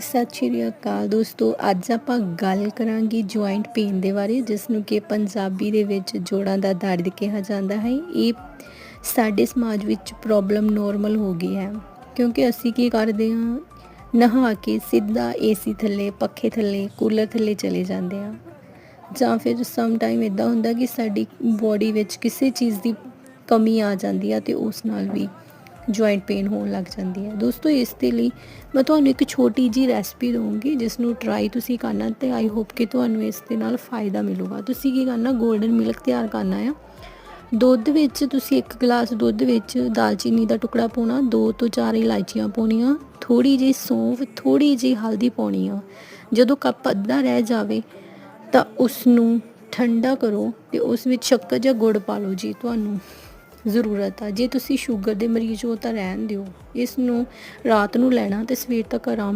ਸਤਿ ਸ਼੍ਰੀ ਅਕਾਲ ਦੋਸਤੋ, ਅੱਜ ਆਪਾਂ ਗੱਲ ਕਰਾਂਗੇ ਜੁਆਇੰਟ ਪੇਨ ਦੇ ਬਾਰੇ ਜਿਸ ਨੂੰ ਕਿ ਪੰਜਾਬੀ ਦੇ ਵਿੱਚ ਜੋੜਾਂ ਦਾ ਦਰਦ ਕਿਹਾ ਜਾਂਦਾ ਹੈ। ਇਹ ਸਾਡੇ ਸਮਾਜ ਵਿੱਚ ਪ੍ਰੋਬਲਮ ਨੋਰਮਲ ਹੋ ਗਈ ਹੈ, ਕਿਉਂਕਿ ਅਸੀਂ ਕੀ ਕਰਦੇ ਹਾਂ, ਨਹਾ ਕੇ ਸਿੱਧਾ ਏਸੀ ਥੱਲੇ, ਪੱਖੇ ਥੱਲੇ, ਕੂਲਰ ਥੱਲੇ ਚਲੇ ਜਾਂਦੇ ਹਾਂ। ਜਾਂ ਫਿਰ ਸਮ ਟਾਈਮ ਇਦਾਂ ਹੁੰਦਾ ਕਿ ਸਾਡੀ ਬੋਡੀ ਵਿੱਚ ਕਿਸੇ ਚੀਜ਼ ਦੀ ਕਮੀ ਆ ਜਾਂਦੀ ਆ ਤੇ ਉਸ ਨਾਲ ਵੀ ਜੁਆਇੰਟ ਪੇਨ ਹੋਣ ਲੱਗ ਜਾਂਦੀ ਹੈ। ਦੋਸਤੋ, ਇਸ ਦੇ ਲਈ ਮੈਂ ਤੁਹਾਨੂੰ ਇੱਕ ਛੋਟੀ ਜੀ ਰੈਸਪੀ ਦਊਂਗੀ ਜਿਸ ਨੂੰ ਟਰਾਈ ਤੁਸੀਂ ਕਰਨਾ ਤੇ ਆਈ ਹੋਪ ਕਿ ਤੁਹਾਨੂੰ ਇਸ ਦੇ ਨਾਲ ਫਾਇਦਾ ਮਿਲੂਗਾ। ਤੁਸੀਂ ਕੀ ਕਰਨਾ 골ਡਨ ਮਿਲਕ ਤਿਆਰ ਕਰਨਾ ਆ। ਦੁੱਧ ਵਿੱਚ ਤੁਸੀਂ ਇੱਕ ਗਲਾਸ ਦੁੱਧ ਵਿੱਚ ਦਾਲਚੀਨੀ ਦਾ ਟੁਕੜਾ ਪਾਉਣਾ, ਦੋ ਤੋਂ ਚਾਰ ਇਲਾਇਚੀਆਂ ਪਾਉਣੀਆਂ ਥੋੜੀ ਜਿਹੀ ਸੌਂਫ ਥੋੜੀ ਜਿਹੀ ਹਲਦੀ ਪਾਉਣੀ ਆ। ਜਦੋਂ ਕੱਪ ਅੱਧਾ ਰਹਿ ਜਾਵੇ ਤਾਂ ਉਸ ਨੂੰ ਠੰਡਾ ਕਰੋ ਤੇ ਉਸ ਵਿੱਚ ਸ਼ੱਕਰ ਜਾਂ ਗੁੜ ਪਾ ਲਓ ਜੀ, ਤੁਹਾਨੂੰ। ਜ਼ਰੂਰਤ ਆ। ਜੇ ਤੁਸੀਂ ਸ਼ੂਗਰ ਦੇ ਮਰੀਜ਼ ਹੋ ਤਾਂ ਰਹਿਣ ਦਿਓ। ਇਸ ਨੂੰ ਰਾਤ ਨੂੰ ਲੈਣਾ ਤੇ ਸਵੇਰ ਤੱਕ ਆਰਾਮ